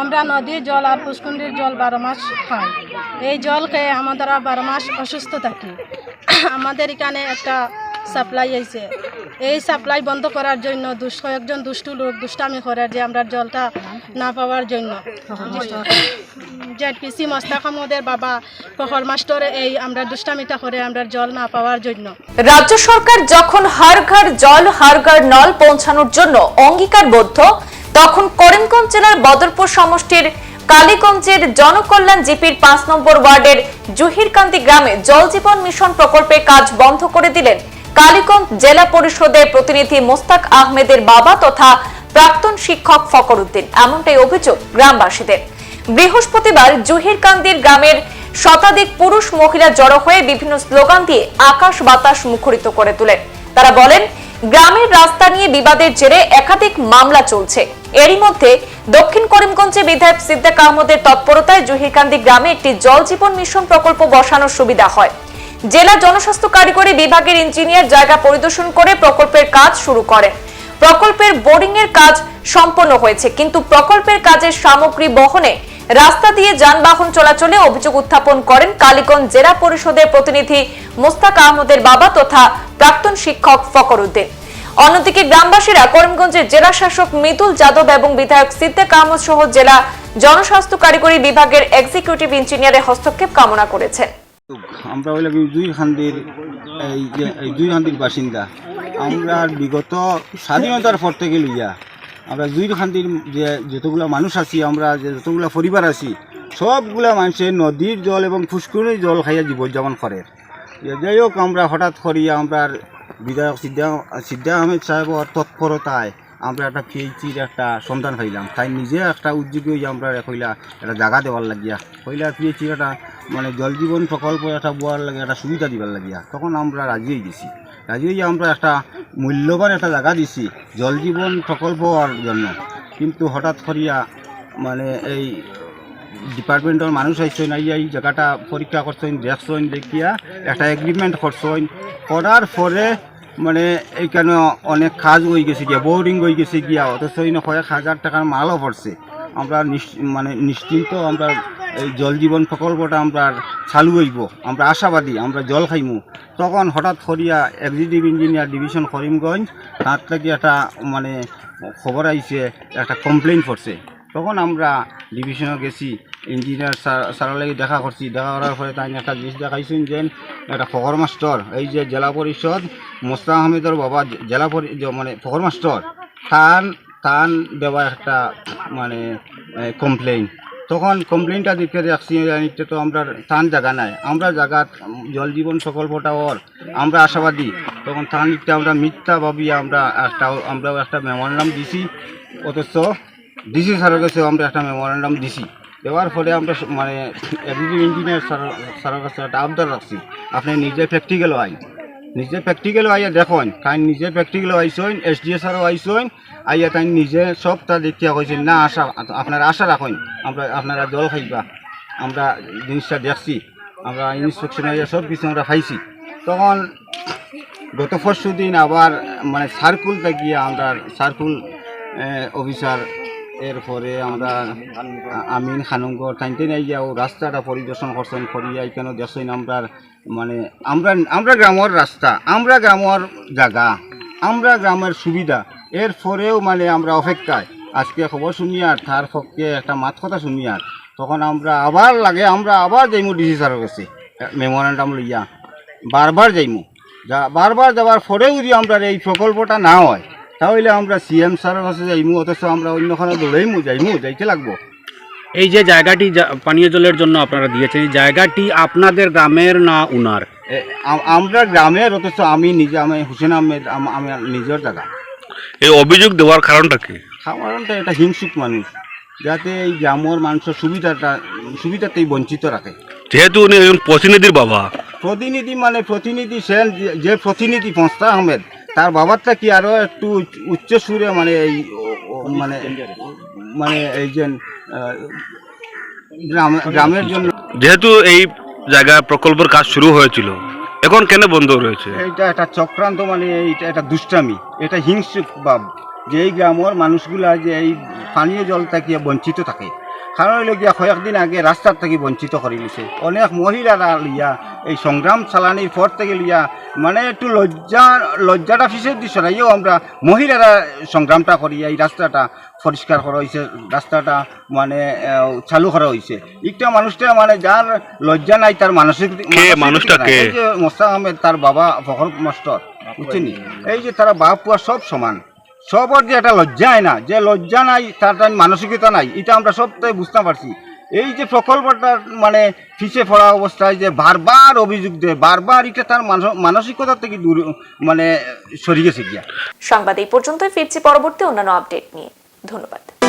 আমরা নদীর জল আর পুষ্কুণ্ডির জল বারো মাস খাই। এই জল খেয়ে আমাদের বারো মাস অসুস্থ থাকি। আমাদের এখানে একটা সাপ্লাই আছে এই সাপ্লাই বন্ধ করার জন্য দুষ্ট কয়েকজন দুষ্টু লোক দুষ্টামি করে যে আমরা জলটা না পাওয়ার জন্য। জেড পিসি মস্তাক আহমদের বাবা ফখর মাস্টরে এই আমরা দুষ্টামিটা করে আমরা জল না পাওয়ার জন্য। রাজ্য সরকার যখন হার ঘর জল হার ঘর নল পৌঁছানোর জন্য অঙ্গীকারবদ্ধ তখন করিমগঞ্জ জেলার বদরপুর সমষ্টির কালীগঞ্জের জনকল্যাণ জিপির পাঁচ নম্বর ওয়ার্ডের জহিরকান্দি গ্রামে জল জীবন মিশন প্রকল্পের কাজ বন্ধ করে দিলেন কালীগঞ্জ জেলা পরিষদের প্রতিনিধি মোস্তাক আহমেদের বাবা তথা প্রাক্তন শিক্ষক ফকর উদ্দিন এমনটাই অভিযোগ গ্রামবাসীদের। বৃহস্পতিবার জহিরকান্দির গ্রামের শতাধিক পুরুষ মহিলা জড়ো হয়ে বিভিন্ন স্লোগান দিয়ে আকাশ বাতাস মুখরিত করে তোলেন। তারা বলেন, গ্রামের রাস্তা নিয়ে বিবাদের জেরে একাধিক মামলা চলছে। এরই মধ্যে দক্ষিণ করিমগঞ্জে বিধায়ক সিদ্দিক আহমদের তৎপরতায় জহিরকান্দি গ্রামে একটি জল জীবন মিশন প্রকল্প বসানোর সুবিধা হয়। জেলা জনস্বাস্থ্য কারিগরি বিভাগের ইঞ্জিনিয়ার জায়গা পরিদর্শন করে প্রকল্পের কাজ শুরু করেন। প্রকল্পের বোরিং এর কাজ সম্পন্ন হয়েছে, কিন্তু প্রকল্পের কাজের সামগ্রী বহনে রাস্তা দিয়ে যানবাহন চলাচলে অভিযোগ উত্থাপন করেন কালীগঞ্জ জেলা পরিষদের প্রতিনিধি মোস্তাক আহমদের বাবা তথা প্রাক্তন শিক্ষক ফকর উদ্দিন অন্যদিকে গ্রামবাসীরা করিমগঞ্জের জেলা শাসক মিতুল যাদব এবং বিধায়ক সিদ্দিক আহমদ সহ জেলা জনস্বাস্থ্য কারিগরি বিভাগের এক্সিকিউটিভ ইঞ্জিনিয়ারের হস্তক্ষেপ কামনা করেছেন। আমরা হইলাম দুই খান্দির, এই দুই খান্দির বাসিন্দা। আমরা বিগত স্বাধীনতার পর থেকে লইয়া, আমরা দুই খান্দির যে, যতগুলা মানুষ আছি, আমরা যে যতগুলা পরিবার আছি, সবগুলা মানুষের নদীর জল এবং ফুসকুনির জল খাইয়া জীবনযাপন করে। যাই হোক, আমরা হঠাৎ করিয়া আমরা বিধায়ক সিদ্ধা সিদ্ধা আহমেদ তৎপরতায় আমরা একটা পিএইচির একটা সন্ধান পাইলাম। তাই নিজে একটা উদ্যোগী হয়ে আমরা কইলা, একটা জায়গা দেওয়ার লাগিয়া, কইলা পিএইচির একটা মানে জল জীবন প্রকল্প একটা বোয়ার লাগে একটা সুবিধা দিবার লাগিয়া, তখন আমরা রাজি হয়ে গেছি। রাজি হয়ে আমরা একটা মূল্যবান একটা জায়গা দিছি, জল জীবন প্রকল্প হওয়ার জন্য। কিন্তু হঠাৎ করিয়া মানে এই ডিপার্টমেন্টের মানুষ আইসেন আই এই জায়গাটা পরীক্ষা করছেন দেখছেন দেখিয়া একটা এগ্রিমেন্ট করছেন করার পরে মানে এইখানে অনেক কাজ হয়ে গেছে গিয়া বোরিং হয়ে গেছে গিয়া, অথচ কয়েক হাজার টাকার মালও পড়ছে। আমরা মানে নিশ্চিন্ত আমরা এই জল জীবন প্রকল্পটা আমরা চালু হইব। আমরা আশাবাদী, আমরা জল খাইমু। তখন হঠাৎ করিয়া এক্সিকিউটিভ ইঞ্জিনিয়ার ডিভিশন করিমগঞ্জ, তার থেকে একটা মানে খবর আইছে, একটা কমপ্লেন করছে। তখন আমরা ডিভিশনে গেছি। ইঞ্জিনিয়ার স্যার, স্যারের লাগে দেখা করছি। দেখা করার পরে তাই একটা জিনিস দেখাইছেন যে, একটা ফখর মাস্টার, এই যে জেলা পরিষদ মোস্তা আহমেদের বাবা জেলা পরি মানে ফখর মাস্টার তান তান দেওয়া একটা মানে কমপ্লেন তখন কমপ্লেনটা দিতে রাখছি জানিতে তো আমরা তান জায়গা নাই। আমরা জায়গা, জল জীবন প্রকল্পটা ওর। আমরা আশাবাদী। তখন তান দিতে আমরা মিথ্যা ভাবি আমরা একটা, আমরাও একটা মেমোরান্ডাম দিছি। অথচ ডিসি স্যারের কাছে আমরা একটা মেমোরান্ডাম দিছি। দেওয়ার ফলে আমরা মানে এক্সিকিউটিভ ইঞ্জিনিয়ার স্যার, স্যারের কাছে একটা আবদার রাখছি। আপনি নিজে প্র্যাকটিক্যাল আইন নিজে প্র্যাকটিক্যাল আইয়া দেখুন তাই নিজে প্র্যাকটিক্যাল আইসইন এস ডি এস আরও আইসইন, আইয়া তাই নিজে সবটা দেখিয়া কইছেন, না, আশা, আপনারা আশা রাখুন, আমরা, আপনারা জল খাইবা, আমরা জিনিসটা দেখছি, আমরা ইন্সপেকশন আইয়া সব কিছু আমরা খাইছি। তখন গত পরশু দিন আবার মানে সার্কুল গিয়ে আমরা সার্কুল অফিসার এরপরে আমরা আমিন খানুঙ্গর টাইনতে নাই যাও রাস্তাটা পরিদর্শন করছেন, করিয়া এখানে দেখছেন আমরা মানে আমরা আমরা গ্রামের রাস্তা, আমরা গ্রামের জায়গা, আমরা গ্রামের সুবিধা। এর পরেও মানে আমরা অপেক্ষায়। আজকে খবর শুনি আর তার পক্ষে একটা মাত কথা শুনি আর। তখন আমরা আবার লাগে, আমরা আবার যাইমু ডিসি স্যারের কাছে। মেমোরান্ডাম লইয়া। বারবার যাইমু। যা, বারবার যাওয়ার পরেও যদি আমরা এই প্রকল্পটা না হয় তাহলে আমরা সিএম স্যারের কাছে যাইমু অথচ আমরা অন্যখানে দৌড়াইমু যাইমু যাইতে লাগবো। এই যে জায়গাটি যা- পানীয় জলের জন্য আপনারা দিয়েছেন এই জায়গাটি আপনাদের গ্রামের না উনার? আমরা গ্রামের অথচ আমি নিজে আমি হুসেন আহমেদ আম- আমার নিজের জায়গা এই অভিযোগ দেওয়ার কারণটা কি? সাধারণত এটা হিংসুক মানুষ যাতে এই গ্রামের মানুষের সুবিধাটা সুবিধাতেই বঞ্চিত রাখে। যেহেতু উনি একজন প্রতিনিধির বাবা। প্রতিনিধি মানে প্রতিনিধি সেন যে- যে প্রতিনিধি ফস্তা আহমেদ। তার বাবারটা কি আরও একটু উচ্চ- সুরে মানে এই মানে মানে এই যে গ্রামের জন্য? যেহেতু এই জায়গা প্রকল্পের কাজ শুরু হয়েছিল এখন কেন বন্ধ রয়েছে? এইটা একটা চক্রান্ত মানে এইটা একটা দুষ্টামি এটা হিংসুক ভাব। যে এই গ্রামের মানুষগুলা যে এই পানীয় জল থেকে বঞ্চিত থাকে? কারণ হইল গিয়া কয়েকদিন আগে রাস্তার থেকে বঞ্চিত করে গেছে অনেক মহিলারা লিয়া এই সংগ্রাম চালানির পর থেকে লিয়া মানে একটু লজ্জা লজ্জাটা ফিসের দিচ্ছ নাইও আমরা মহিলারা সংগ্রামটা করি এই রাস্তাটা পরিষ্কার করা হয়েছে রাস্তাটা মানে আহ, চালু করা হয়েছে একটা মানুষটা মানে যার লজ্জা নাই তার মানসিক মোস্তাক আহমেদ তার বাবা ফখর মাস্টার বুঝছেন? এই যে তারা বাপ পুয়া সব সমান। সবর যে এটা লজ্জায় না, যে লজ্জা নাই, তার মানসিকতা নাই, এটা আমরা সবটাই বুঝতে পারছি। এই যে প্রকল্পটার মানে পিছিয়ে পড়া অবস্থায় যে বারবার অভিযোগ দেয়, বারবার এটা তার মানস- মানসিকতা থেকে দূর মানে সরিয়ে গেছে গিয়া। সংবাদ এই পর্যন্তই, ফিরছি পরবর্তী অন্যান্য আপডেট নিয়ে। ধন্যবাদ।